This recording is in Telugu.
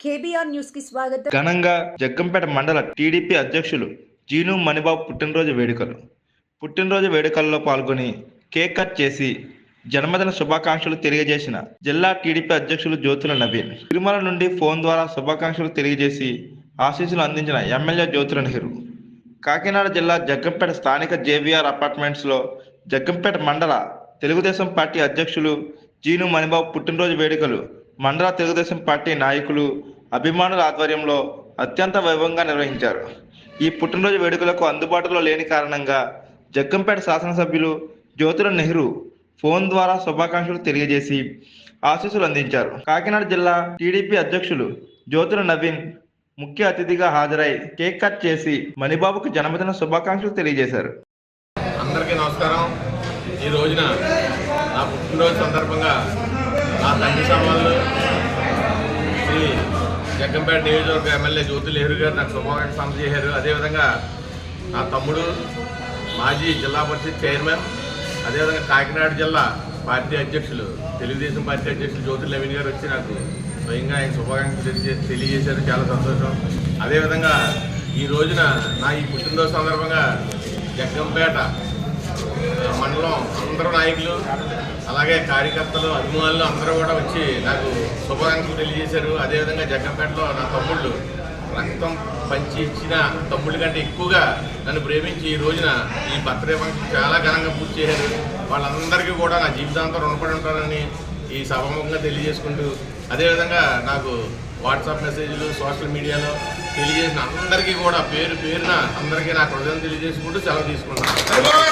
కేబీఆర్ న్యూస్కి స్వాగతం. ఘనంగా జగ్గంపేట మండల టీడీపీ అధ్యక్షులు జీను మణిబాబు పుట్టినరోజు వేడుకలు. పుట్టినరోజు వేడుకల్లో పాల్గొని కేక్ కట్ చేసి జన్మదిన శుభాకాంక్షలు తెలియజేసిన జిల్లా టీడీపీ అధ్యక్షులు జ్యోతుల నవీన్. తిరుమల నుండి ఫోన్ ద్వారా శుభాకాంక్షలు తెలియజేసి ఆశీస్సులు అందించిన ఎమ్మెల్యే జ్యోతుల నెహ్రూ. కాకినాడ జిల్లా జగ్గంపేట స్థానిక జేబీఆర్ అపార్ట్మెంట్స్లో జగ్గంపేట మండల తెలుగుదేశం పార్టీ అధ్యక్షులు జీను మణిబాబు పుట్టినరోజు వేడుకలు మండల తెలుగుదేశం పార్టీ నాయకులు అభిమానుల ఆధ్వర్యంలో అత్యంత వైభవంగా నిర్వహించారు. ఈ పుట్టినరోజు వేడుకలకు అందుబాటులో లేని కారణంగా జగ్గంపేట శాసనసభ్యులు జ్యోతుల నెహ్రూ ఫోన్ ద్వారా శుభాకాంక్షలు తెలియజేసి ఆశీస్సులు అందించారు. కాకినాడ జిల్లా టీడీపీ అధ్యక్షులు జ్యోతుల నవీన్ ముఖ్య అతిథిగా హాజరై కేక్ కట్ చేసి మణిబాబుకు జన్మదిన శుభాకాంక్షలు తెలియజేశారు. అందరికీ నమస్కారం. ఈ రోజున నా పుట్టినరోజు సందర్భంగా నా తండ్రి సమానులు శ్రీ జగ్గంపేట నియోజకవర్గ ఎమ్మెల్యే జ్యోతి నెహ్రూ గారు నాకు శుభాకాంక్షలు అందజేశారు. అదేవిధంగా నా తమ్ముడు మాజీ జిల్లా పరిషత్ చైర్మన్ అదేవిధంగా కాకినాడ జిల్లా పార్టీ అధ్యక్షులు తెలుగుదేశం పార్టీ అధ్యక్షులు జ్యోతి నవీన్ గారు వచ్చి నాకు స్వయంగా ఆయన శుభాకాంక్షలు తెలియజే- తెలియజేశారు. చాలా సంతోషం. అదేవిధంగా ఈ రోజున నా ఈ పుట్టినరోజు సందర్భంగా జగ్గంపేట మండలం అందరూ నాయకులు అలాగే కార్యకర్తలు అభిమానులు అందరూ కూడా వచ్చి నాకు శుభాకాంక్షలు తెలియజేశారు. అదేవిధంగా జగ్గంపేటలో నా తమ్ముళ్ళు రక్తం పంచి ఇచ్చిన తమ్ముళ్ళ కంటే ఎక్కువగా నన్ను ప్రేమించి ఈ రోజున ఈ బర్త్డే ఫంక్షన్ చాలా ఘనంగా పూర్తి చేశారు. వాళ్ళందరికీ కూడా నా జీవితాంతం రుణపడి ఉంటారని ఈ సభముఖంగా తెలియజేసుకుంటూ అదేవిధంగా నాకు వాట్సాప్ మెసేజ్లు సోషల్ మీడియాలో తెలియజేసిన అందరికీ కూడా పేరు పేరున అందరికీ నాకు హృదయం తెలియజేసుకుంటూ సెలవు తీసుకుంటాను